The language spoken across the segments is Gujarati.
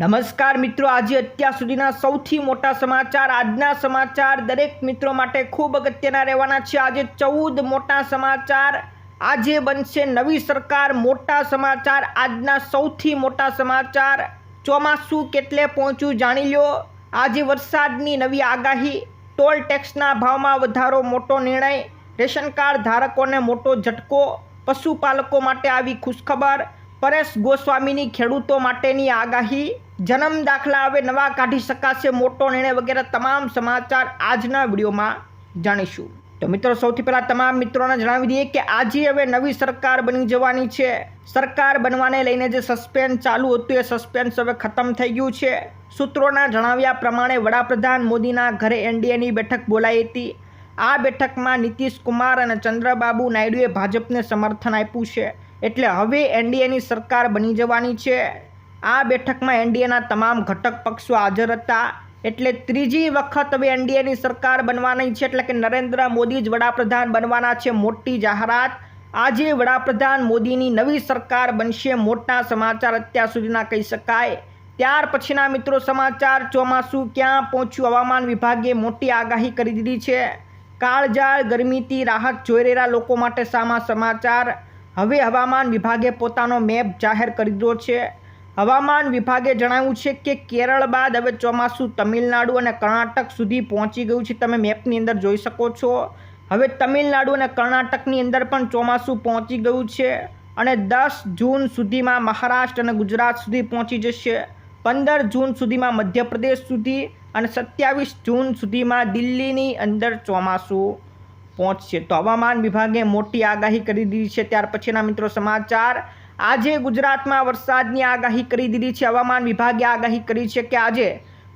નમસ્કાર મિત્રો, આજે અત્યાર સુધીના સૌથી મોટા સમાચાર, આજના સમાચાર દરેક મિત્રો માટે ખૂબ અગત્યના રહેવાના છે. આજે ચૌદ મોટા સમાચાર, આજે બનશે નવી સરકાર. મોટા સમાચાર, આજના સૌથી મોટા સમાચાર. ચોમાસું કેટલે પહોંચ્યું જાણી લો. આજે વરસાદની નવી આગાહી. ટોલ ટેક્સના ભાવમાં વધારો મોટો નિર્ણય. રેશન કાર્ડ ધારકોને મોટો ઝટકો. પશુપાલકો માટે આવી ખુશખબર. પરેશ ગોસ્વામીની ખેડૂતો માટેની આગાહી. જન્મ દાખલા હવે નવા કાઢી શકાશે મોટો નિર્ણય વગેરે તમામ સમાચાર આજના વિડીયોમાં જાણીશું. તો મિત્રો, સૌથી પહેલાં તમામ મિત્રોને જણાવી દઈએ કે આજે હવે નવી સરકાર બની જવાની છે. સરકાર બનવાને લઈને જે સસ્પેન્સ ચાલુ હતું, એ સસ્પેન્સ હવે ખતમ થઈ ગયું છે. સૂત્રોના જણાવ્યા પ્રમાણે વડાપ્રધાન મોદીના ઘરે એનડીએની બેઠક બોલાઈ હતી. આ બેઠકમાં નીતિશ કુમાર અને ચંદ્રબાબુ નાયડુએ ભાજપને સમર્થન આપ્યું છે. એટલે હવે એનડીએની સરકાર બની જવાની છે. આ બેઠકમાં એનડીએના તમામ ઘટક પક્ષો હાજર હતા. એટલે ત્રીજી વખત હવે એનડીએની સરકાર બનવાની છે. એટલે કે નરેન્દ્ર મોદી જ વડાપ્રધાન બનવાના છે મોટી જાહેરાત. આજે વડાપ્રધાન મોદીની નવી સરકાર બનશે મોટા સમાચાર અત્યાર સુધીના કહી શકાય. ત્યાર પછીના મિત્રો સમાચાર, ચોમાસું ક્યાં પહોંચ્યું? હવામાન વિભાગે મોટી આગાહી કરી દીધી છે. કાળજાળ ગરમીથી રાહત જોઈ રહેલા લોકો માટે સામા સમાચાર. હવે હવામાન વિભાગે પોતાનો મેપ જાહેર કરી દીધો છે. હવામાન વિભાગે જણાવ્યું છે કે કેરળ બાદ હવે ચોમાસું તમિલનાડુ અને કર્ણાટક સુધી પહોંચી ગયું છે. તમે મેપની અંદર જોઈ શકો છો. હવે તમિલનાડુ અને કર્ણાટકની અંદર પણ ચોમાસું પહોંચી ગયું છે અને દસ જૂન સુધીમાં મહારાષ્ટ્ર અને ગુજરાત સુધી પહોંચી જશે. પંદર જૂન સુધીમાં મધ્યપ્રદેશ સુધી અને સત્યાવીસ જૂન સુધીમાં દિલ્હીની અંદર ચોમાસું. પહોંચશે. તો હવામાન વિભાગે મોટી આગાહી કરી દીધી છે. ત્યાર પછીના મિત્રો સમાચાર. આજે ગુજરાતમાં વરસાદની આગાહી કરી દીધી છે. હવામાન વિભાગે આગાહી કરી છે કે આજે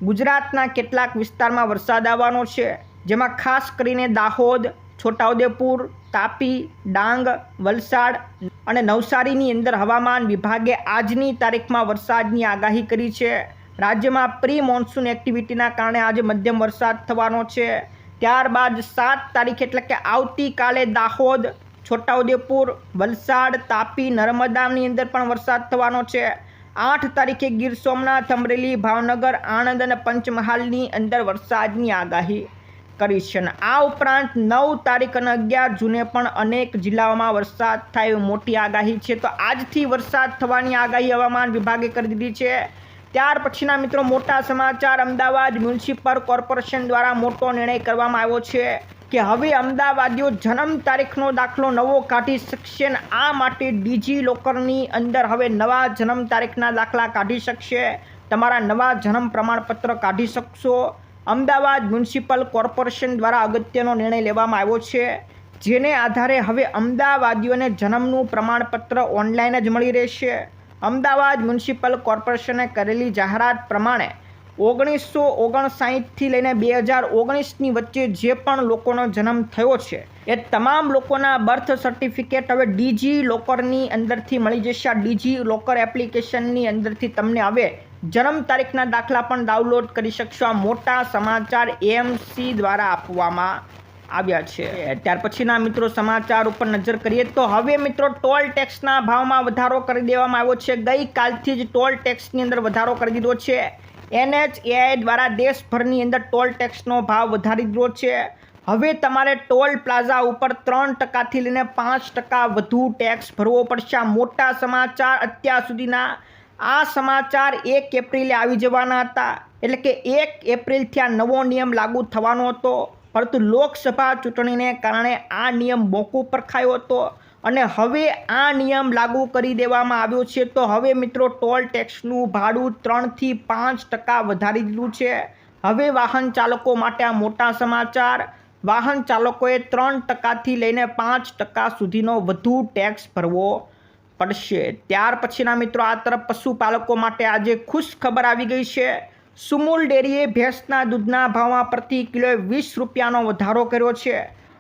ગુજરાતના કેટલાક વિસ્તારમાં વરસાદ આવવાનો છે, જેમાં ખાસ કરીને દાહોદ, છોટાઉદેપુર, તાપી, ડાંગ, વલસાડ અને નવસારીની અંદર હવામાન વિભાગે આજની તારીખમાં વરસાદની આગાહી કરી છે. રાજ્યમાં પ્રી મોન્સૂન એક્ટિવિટીના કારણે આજે મધ્યમ વરસાદ થવાનો છે. ત્યારબાદ સાત તારીખ એટલે કે આવતીકાલે દાહોદ, છોટાઉદેપુર, વલસાડ, તાપી, નર્મદાની અંદર પણ વરસાદ થવાનો છે. આઠ તારીખે ગીર સોમનાથ, અમરેલી, ભાવનગર, આણંદ અને પંચમહાલની અંદર વરસાદની આગાહી કરી છે અને આ ઉપરાંત નવ તારીખ અને અગિયાર જૂને પણ અનેક જિલ્લાઓમાં વરસાદ થાય મોટી આગાહી છે. તો આજથી વરસાદ થવાની આગાહી હવામાન વિભાગે કરી દીધી છે. ત્યાર પછીના મિત્રો મોટા સમાચાર, અમદાવાદ મ્યુનિસિપલ કોર્પોરેશન દ્વારા મોટો નિર્ણય કરવામાં આવ્યો છે કે હવે અમદાવાદીઓ જન્મ તારીખનો દાખલો નવો કાઢી શકશે ને આ માટે ડીજી લોકરની અંદર હવે નવા જન્મ તારીખના દાખલા કાઢી શકશે. તમારા નવા જન્મ પ્રમાણપત્ર કાઢી શકશો. અમદાવાદ મ્યુનિસિપલ કોર્પોરેશન દ્વારા અગત્યનો નિર્ણય લેવામાં આવ્યો છે. જેને આધારે હવે અમદાવાદીઓને જન્મનું પ્રમાણપત્ર ઓનલાઈન જ મળી રહેશે. અમદાવાદ મ્યુનિસિપલ કોર્પોરેશને કરેલી જાહેરાત પ્રમાણે ઓગણીસો ઓગણસાઠથી લઈને બે હજાર ઓગણીસની વચ્ચે જે પણ લોકોનો જન્મ થયો છે, એ તમામ લોકોના બર્થ સર્ટિફિકેટ હવે ડીજી લોકરની અંદરથી મળી જશે. આ ડીજી લોકર એપ્લિકેશનની અંદરથી તમને હવે જન્મ તારીખના દાખલા પણ ડાઉનલોડ કરી શકશો. આ મોટા સમાચાર એએમસી દ્વારા આપવામાં આવ્યા છે. ત્યાર પછીના મિત્રો સમાચાર ઉપર નજર કરીએ તો હવે મિત્રો ટોલ ટેક્સના ભાવમાં વધારો કરી દેવામાં આવ્યો છે. ગઈકાલથી જ ટોલ ટેક્સની અંદર વધારો કરી દીધો છે. એનએચએઆઈ દ્વારા દેશભરની અંદર ટોલ ટેક્સનો ભાવ વધારી દીધો છે. હવે તમારે ટોલ પ્લાઝા ઉપર ત્રણ ટકાથી લઈને પાંચ ટકા વધુ ટેક્સ ભરવો પડશે. મોટા સમાચાર અત્યાર સુધીના. આ સમાચાર એક એપ્રિલે આવી જવાના હતા. એટલે કે એક એપ્રિલથી આ નવો નિયમ લાગુ થવાનો હતો. પરંતુ લોકસભા ચૂંટણીને કારણે આ નિયમ મોકૂફ રખાયો હતો અને હવે આ નિયમ લાગુ કરી દેવામાં આવ્યો છે. તો હવે મિત્રો ટોલ ટેક્સનું ભાડું ત્રણથી પાંચ ટકા વધારી દીધું છે. હવે વાહન ચાલકો માટે આ મોટા સમાચાર. વાહન ચાલકોએ ત્રણ ટકાથી લઈને પાંચ ટકા સુધીનો વધુ ટેક્સ ભરવો પડશે. ત્યાર પછીના મિત્રો આ તરફ પશુપાલકો માટે આજે ખુશ ખબર આવી ગઈ છે. સુમુલ ડેરીએ ભેંસના દૂધના ભાવમાં પ્રતિ કિલોએ વીસ રૂપિયાનો વધારો કર્યો છે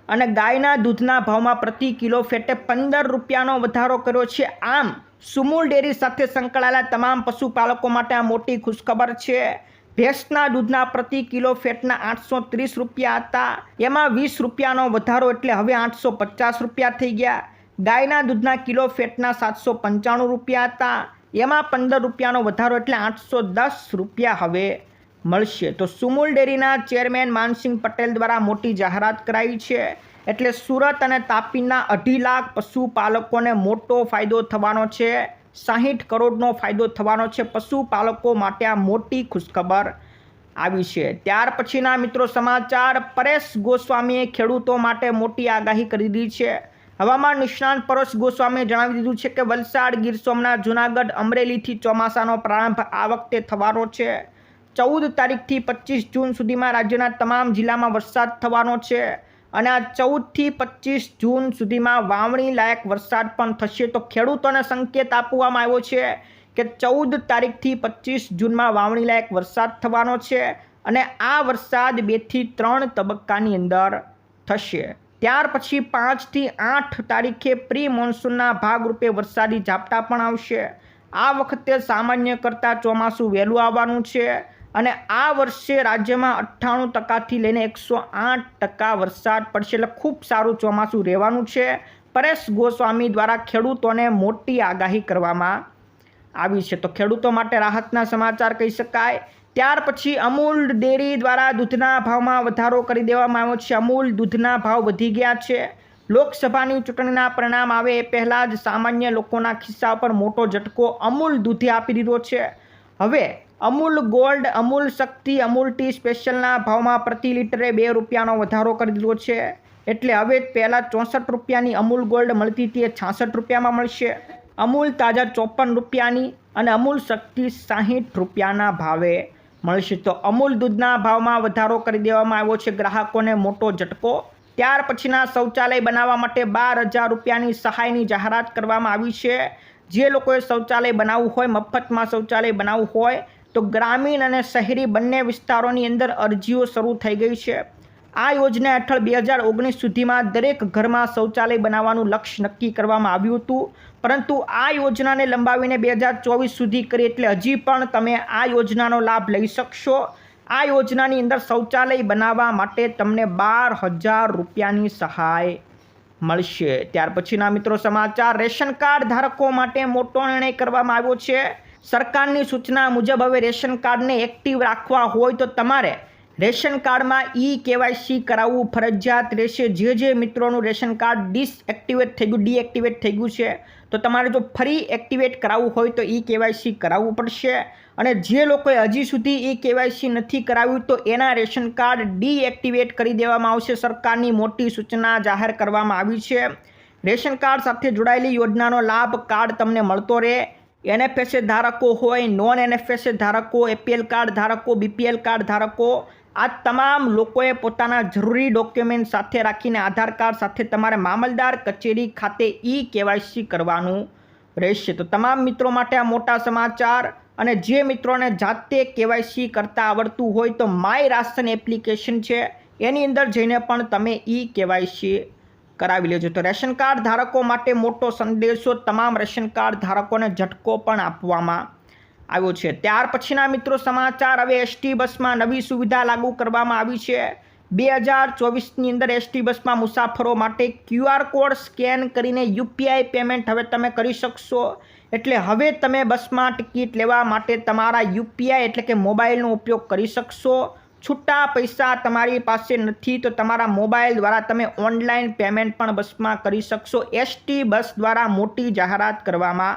અને ગાયના દૂધના ભાવમાં પ્રતિ કિલો ફેટે પંદર રૂપિયાનો વધારો કર્યો છે. આમ, સુમૂલ ડેરી સાથે સંકળાયેલા તમામ પશુપાલકો માટે આ મોટી ખુશખબર છે. ભેંસના દૂધના પ્રતિ કિલો ફેટના આઠસો ત્રીસ રૂપિયા હતા. એમાં વીસ રૂપિયાનો વધારો એટલે હવે આઠસો પચાસ રૂપિયા થઈ ગયા. ગાયના દૂધના કિલો ફેટના સાતસો પંચાણું રૂપિયા હતા. એમાં પંદર રૂપિયાનો વધારો એટલે આઠસો દસ રૂપિયા હવે મળશે. તો સુમુલ ડેરીના ચેરમેન માનસિંહ પટેલ દ્વારા મોટી જાહેરાત કરાઈ છે. એટલે સુરત અને તાપીના અઢી લાખ પશુપાલકોને મોટો ફાયદો થવાનો છે. સાહીઠ કરોડનો ફાયદો થવાનો છે. પશુપાલકો માટે આ મોટી ખુશખબર આવી છે. ત્યાર પછીના મિત્રો સમાચાર, પરેશ ગોસ્વામીએ ખેડૂતો માટે મોટી આગાહી કરી દીધી છે. હવામાન નિષ્ણાંત પરોશ ગોસ્વામીએ જણાવી દીધું છે કે વલસાડ, ગીર સોમનાથ, જૂનાગઢ, અમરેલીથી ચોમાસાનો પ્રારંભ આ વખતે થવાનો છે. ચૌદ તારીખથી પચીસ જૂન સુધીમાં રાજ્યના તમામ જિલ્લામાં વરસાદ થવાનો છે અને આ ચૌદથી પચીસ જૂન સુધીમાં વાવણી લાયક વરસાદ પણ થશે. તો ખેડૂતોને સંકેત આપવામાં આવ્યો છે કે ચૌદ તારીખથી પચીસ જૂનમાં વાવણી લાયક વરસાદ થવાનો છે અને આ વરસાદ બેથી ત્રણ તબક્કાની અંદર થશે. ત્યાર પછી પાંચથી આઠ તારીખે પ્રી મોન્સૂનના ભાગરૂપે વરસાદી ઝાપટા પણ આવશે. આ વખતે સામાન્ય કરતાં ચોમાસું વહેલું આવવાનું છે અને આ વર્ષે રાજ્યમાં અઠ્ઠાણું ટકાથી લઈને એકસો આઠ ટકા વરસાદ પડશે. એટલે ખૂબ સારું ચોમાસું રહેવાનું છે. પરેશ ગોસ્વામી દ્વારા ખેડૂતોને મોટી આગાહી કરવામાં આવી છે. તો ખેડૂતો માટે રાહતના સમાચાર કહી શકાય. ત્યાર પછી અમૂલ ડેરી દ્વારા દૂધના ભાવમાં વધારો કરી દેવામાં આવ્યો છે. અમૂલ દૂધના ભાવ વધી ગયા છે. લોકસભાની ચૂંટણીના પરિણામ આવે એ પહેલાં જ સામાન્ય લોકોના ખિસ્સા પર મોટો ઝટકો અમૂલ દૂધે આપી દીધો છે. હવે અમૂલ ગોલ્ડ, અમૂલ શક્તિ, અમૂલ ટી સ્પેશિયલના ભાવમાં પ્રતિ લીટરે બે રૂપિયાનો વધારો કરી દીધો છે. એટલે હવે પહેલાં ચોસઠ રૂપિયાની અમૂલ ગોલ્ડ મળતી હતી એ છાસઠ રૂપિયામાં મળશે. અમૂલ તાજા ચોપન રૂપિયાની અને અમૂલ શક્તિ સાહીઠ રૂપિયાના ભાવે મળશે તો અમૂલ દૂધના ભાવમાં વધારો કરી દેવામાં આવ્યો છે. ગ્રાહકોને મોટો ઝટકો. ત્યાર પછીના શૌચાલય બનાવવા માટે બાર હજાર રૂપિયાની સહાયની જાહેરાત કરવામાં આવી છે. જે લોકોએ શૌચાલય બનાવવું હોય, મફતમાં શૌચાલય બનાવવું હોય, તો ગ્રામીણ અને શહેરી બંને વિસ્તારોની અંદર અરજીઓ શરૂ થઈ ગઈ છે. આ યોજના હેઠળ બે હજાર ઓગણીસ સુધીમાં દરેક ઘરમાં શૌચાલય બનાવવાનું લક્ષ્ય નક્કી કરવામાં આવ્યું હતું. પરંતુ આ યોજનાને લંબાવીને બે હજાર ચોવીસ સુધી કરી એટલે હજી પણ તમે આ યોજનાનો લાભ લઈ શકશો. આ યોજનાની અંદર શૌચાલય બનાવવા માટે તમને બાર હજાર રૂપિયાની સહાય મળશે. ત્યાર પછીના મિત્રો સમાચાર, રેશન કાર્ડ ધારકો માટે મોટો નિર્ણય કરવામાં આવ્યો છે. સરકારની સૂચના મુજબ હવે રેશન કાર્ડને એક્ટિવ રાખવા હોય તો તમારે રેશન કાર્ડમાં ઈ કેવાયસી કરાવવું ફરજિયાત રહેશે. જે જે મિત્રોનું રેશન કાર્ડ ડિસએક્ટિવેટ થઈ ગયું, ડીએક્ટિવેટ થઈ ગયું છે, તો તમારે જો ફરી એક્ટિવેટ કરાવવું હોય તો ઈ કેવાયસી કરાવવું પડશે. અને જે લોકોએ હજી સુધી ઈ કેવાયસી નથી કરાવ્યું, તો એના રેશન કાર્ડ ડીએક્ટિવેટ કરી દેવામાં આવશે. સરકારની મોટી સૂચના જાહેર કરવામાં આવી છે. રેશન કાર્ડ સાથે જોડાયેલી યોજનાનો લાભ કાર્ડ તમને મળતો રહે. એનએફએસએ ધારકો હોય નોન એનએફએસએ ધારકો, એપીએલ કાર્ડ ધારકો, બીપીએલ કાર્ડ ધારકો આ તમામ લોકોએ પોતાના જરૂરી ડોક્યુમેન્ટ સાથે રાખીને આધાર કાર્ડ સાથે તમારે મામલદાર કચેરી ખાતે ઈ કેવાયસી કરવાનું રહેશે. તો તમામ મિત્રો માટે આ મોટા સમાચાર અને જે મિત્રોને જાતે કેવાયસી કરતાં આવડતું હોય તો માય રાશન એપ્લિકેશન છે. એની અંદર જઈને પણ તમે ઈ કેવાયસી કરાવી લેજો. તો રેશન કાર્ડ ધારકો માટે મોટો સંદેશો તમામ રેશન કાર્ડ ધારકોને ઝટકો પણ આપવામાં આવ્યો છે. ત્યાર પછીના મિત્રો સમાચાર, હવે એસટી બસમાં નવી સુવિધા લાગુ કરવામાં આવી છે. બે હજાર ચોવીસની અંદર એસટી બસમાં મુસાફરો માટે ક્યુઆર કોડ સ્કેન કરીને યુપીઆઈ પેમેન્ટ હવે તમે કરી શકશો. એટલે હવે તમે બસમાં ટિકિટ લેવા માટે તમારા યુપીઆઈ એટલે કે મોબાઈલનો ઉપયોગ કરી શકશો. છૂટા પૈસા તમારી પાસે નથી તો તમારા મોબાઈલ દ્વારા તમે ઓનલાઈન પેમેન્ટ પણ બસમાં કરી શકશો. એસટી બસ દ્વારા મોટી જાહેરાત કરવામાં